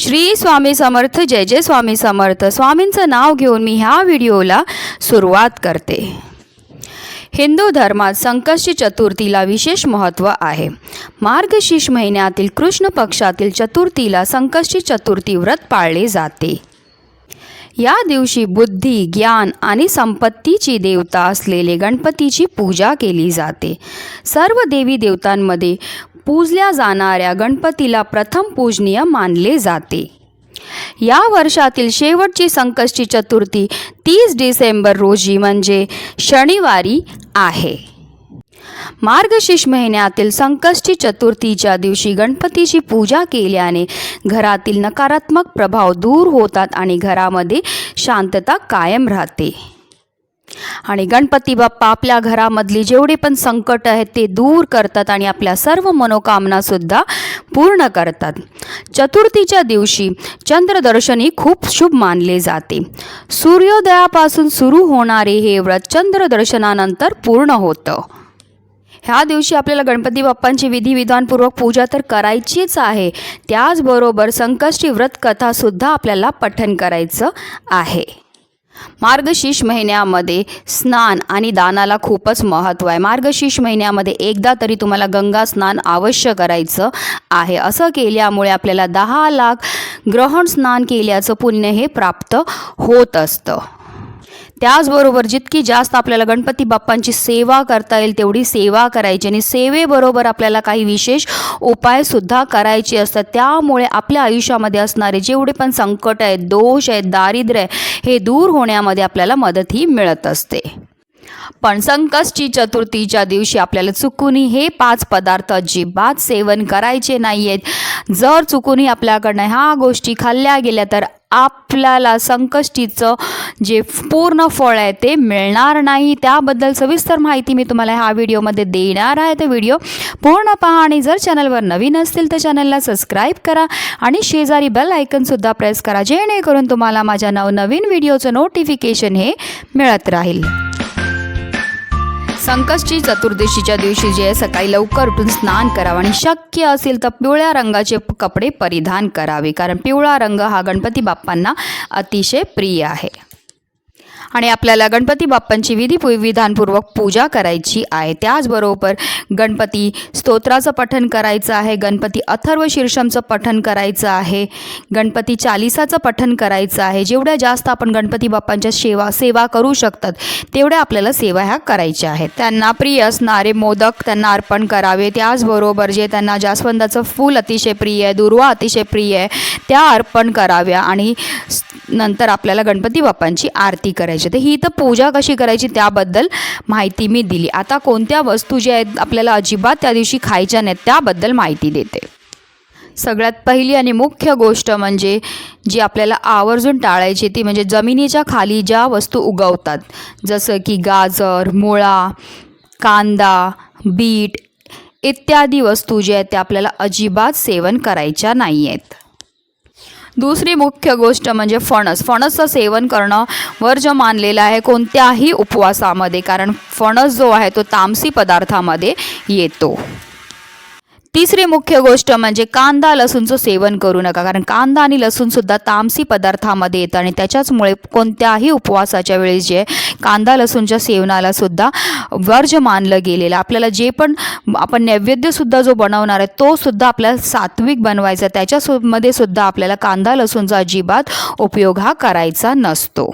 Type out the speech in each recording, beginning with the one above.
श्री स्वामी समर्थ जय जय स्वामी समर्थ. स्वामींचं नाव घेऊन मी ह्या व्हिडिओला सुरुवात करते. हिंदू धर्मात संकष्टी चतुर्थीला विशेष महत्त्व आहे. मार्गशीर्ष महिन्यातील कृष्ण पक्षातील चतुर्थीला संकष्टी चतुर्थी व्रत पाळले जाते. या दिवशी बुद्धी ज्ञान आणि संपत्तीची देवता असलेले गणपतीची पूजा केली जाते. सर्व देवी देवतांमध्ये पूजल्या जाणाऱ्या गणपतीला प्रथम पूजनीय मानले जाते. या वर्षातील शेवटची संकष्टी चतुर्थी तीस डिसेंबर रोजी म्हणजे शनिवारी आहे. मार्गशीर्ष महिन्यातील संकष्टी चतुर्थीच्या दिवशी गणपतीची पूजा केल्याने घरातील नकारात्मक प्रभाव दूर होतात आणि घरामध्ये शांतता कायम राहते. आणि गणपती बाप्पा आपल्या घरामधली जेवढे पण संकट आहेत ते दूर करतात आणि आपल्या सर्व मनोकामनासुद्धा पूर्ण करतात. चतुर्थीच्या दिवशी चंद्रदर्शनी खूप शुभ मानले जाते. सूर्योदयापासून सुरू होणारे हे व्रत चंद्रदर्शनानंतर पूर्ण होतं. ह्या दिवशी आपल्याला गणपती बाप्पांची विधिविधानपूर्वक पूजा तर करायचीच आहे. त्याचबरोबर संकष्टी व्रत कथासुद्धा आपल्याला पठन करायचं आहे. मार्गशीर्ष महिन्यामध्ये स्नान आणि दानाला खूपच महत्त्व आहे. मार्गशीर्ष महिन्यामध्ये एकदा तरी तुम्हाला गंगा स्नान अवश्य करायचं आहे. असं केल्यामुळे आपल्याला दहा लाख ग्रहण स्नान केल्याचं पुण्य हे प्राप्त होत असतं. त्याचबरोबर जितकी जास्त आपल्याला गणपती बाप्पांची सेवा करता येईल तेवढी सेवा करायची. आणि सेवेबरोबर आपल्याला काही विशेष उपायसुद्धा करायचे असतात. त्यामुळे आपल्या आयुष्यामध्ये असणारे जेवढे पण संकट आहेत दोष आहेत दारिद्र्य आहे हे दूर होण्यामध्ये आपल्याला मदतही मिळत असते. पण संकष्टी चतुर्थीच्या दिवशी आपल्याला चुकूनही हे पाच पदार्थ अजिबात सेवन करायचे नाही आहेत जर चुकूनही आपल्याकडनं ह्या गोष्टी खाल्ल्या गेल्या तर आपल्याला संकष्टीचं जे पूर्ण फळ आहे ते मिळणार नाही. त्याबद्दल सविस्तर माहिती मी तुम्हाला ह्या व्हिडिओमध्ये देणार आहे. तर व्हिडिओ पूर्ण पहा आणि जर चॅनलवर नवीन असतील तर चॅनलला सबस्क्राईब करा आणि शेजारी बेल आयकनसुद्धा प्रेस करा जेणेकरून तुम्हाला माझ्या नवनवीन व्हिडिओचं नोटिफिकेशन हे मिळत राहील. संकष्टी चतुर्दशीच्या दिवशी जे सकाळी लवकर उठून स्नान करावं आणि शक्य असेल तर पिवळ्या रंगाचे कपडे परिधान करावे. कारण पिवळा रंग हा गणपती बाप्पांना अतिशय प्रिय आहे. आणि आपल्याला गणपती बाप्पांची विधी विधानपूर्वक पूजा करायची आहे. त्याचबरोबर गणपती स्तोत्राचं पठण करायचं आहे. गणपती अथर्व शीर्षमचं पठण करायचं आहे. गणपती चालिसाचं पठण करायचं आहे. जेवढ्या जास्त आपण गणपती बाप्पांच्या सेवा सेवा करू शकतात तेवढ्या आपल्याला सेवा ह्या करायच्या आहेत. त्यांना प्रिय असणारे मोदक त्यांना अर्पण करावे. त्याचबरोबर जे त्यांना जास्वंदाचं फूल अतिशय प्रिय आहे दुर्वा अतिशय प्रिय आहे त्या अर्पण कराव्या आणि नंतर आपल्याला गणपती बाप्पांची आरती करायची तर ही तर पूजा कशी करायची त्याबद्दल माहिती मी दिली. आता कोणत्या वस्तू ज्या आहेत आपल्याला अजिबात त्या दिवशी खायच्या नाहीत त्याबद्दल माहिती देते. सगळ्यात पहिली आणि मुख्य गोष्ट म्हणजे जी आपल्याला आवर्जून टाळायची ती म्हणजे जमिनीच्या खाली ज्या वस्तू उगवतात जसं की गाजर मुळा कांदा बीट इत्यादी वस्तू ज्या आहेत त्या आपल्याला अजिबात सेवन करायच्या नाही आहेत दुसरी मुख्य गोष्ट म्हणजे फणस. फणसचं सेवन करणं वर्ज मानलेलं आहे कोणत्याही उपवासामध्ये कारण फणस जो आहे तो तामसी पदार्थामध्ये येतो. तिसरी मुख्य गोष्ट म्हणजे कांदा लसूणचं सेवन करू नका. कारण कांदा आणि लसूणसुद्धा तामसी पदार्थामध्ये येतं आणि त्याच्याचमुळे कोणत्याही उपवासाच्या वेळेस जे आहे, कांदा लसूणच्या सेवनाला सुद्धा वर्ज मानलं गेलेलं आपल्याला जे पण आपण नैवेद्यसुद्धा जो बनवणार आहे तो सुद्धा आपल्याला सात्विक बनवायचा त्याच्यामध्ये सुद्धा आपल्याला कांदा लसूणचा अजिबात उपयोग हा करायचा नसतो.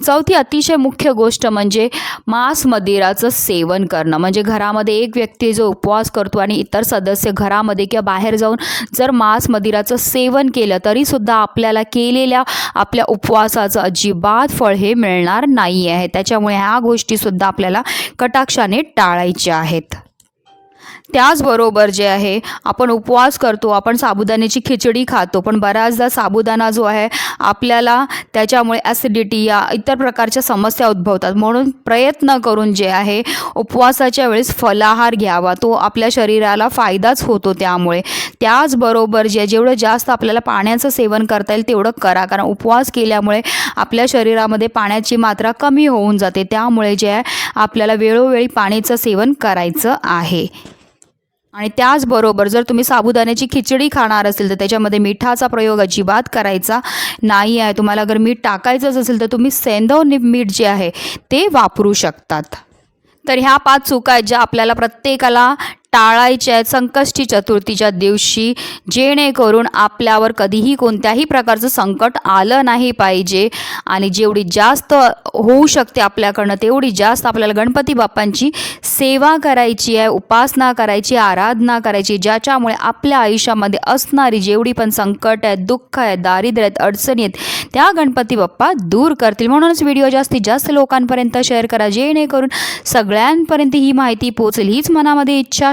चौथी अतिशय मुख्य गोष्ट म्हणजे मांस मदिराचं सेवन करणं. म्हणजे घरामध्ये एक व्यक्ती जो उपवास करतो आणि इतर सदस्य घरामध्ये किंवा बाहेर जाऊन जर मांस मदिराचं सेवन केलं तरीसुद्धा आपल्याला केलेल्या आपल्या उपवासाचं अजिबात फळ हे मिळणार नाही आहे त्याच्यामुळे ह्या गोष्टीसुद्धा आपल्याला कटाक्षाने टाळायच्या आहेत. त्याचबरोबर जे आहे आपण उपवास करतो आपण साबुदाण्याची खिचडी खातो पण बऱ्याचदा साबुदाणा जो आहे आपल्याला त्याच्यामुळे ॲसिडिटी या इतर प्रकारच्या समस्या उद्भवतात. म्हणून प्रयत्न करून जे आहे उपवासाच्या वेळेस फलाहार घ्यावा. तो आपल्या शरीराला फायदाच होतो त्यामुळे. त्याचबरोबर जे जेवढं जास्त आपल्याला पाण्याचं सेवन करता येईल तेवढं करा. कारण उपवास केल्यामुळे आपल्या शरीरामध्ये पाण्याची मात्रा कमी होऊन जाते. त्यामुळे जे आहे आपल्याला वेळोवेळी पाण्याचं सेवन करायचं आहे. आणि त्याचबरोबर जर तुम्ही साबुदाण्याची खिचडी खाणार असेल तर त्याच्यामध्ये मिठाचा प्रयोग अजिबात करायचा नाही आहे. तुम्हाला अगर मीठ टाकायचंच असेल तर तुम्ही सेंदव मीठ जे आहे ते वापरू शकतात. तर ह्या पाच चुका आहेत ज्या आपल्याला प्रत्येकाला टाळायच्या आहेत संकष्टी चतुर्थीच्या दिवशी जेणेकरून आपल्यावर कधीही कोणत्याही प्रकारचं संकट आलं नाही पाहिजे. आणि जेवढी जास्त होऊ शकते आपल्याकडनं तेवढी जास्त आपल्याला गणपती बाप्पांची सेवा करायची आहे उपासना करायची आराधना करायची ज्याच्यामुळे आपल्या आयुष्यामध्ये असणारी जेवढी पण संकट आहेत दुःख आहेत दारिद्र्य आहेत अडचणी आहेत त्या गणपती बाप्पा दूर करतील. म्हणूनच व्हिडिओ जास्तीत जास्त लोकांपर्यंत शेअर करा जेणेकरून सगळ्यांपर्यंत ही माहिती पोचेल हीच मनामध्ये इच्छा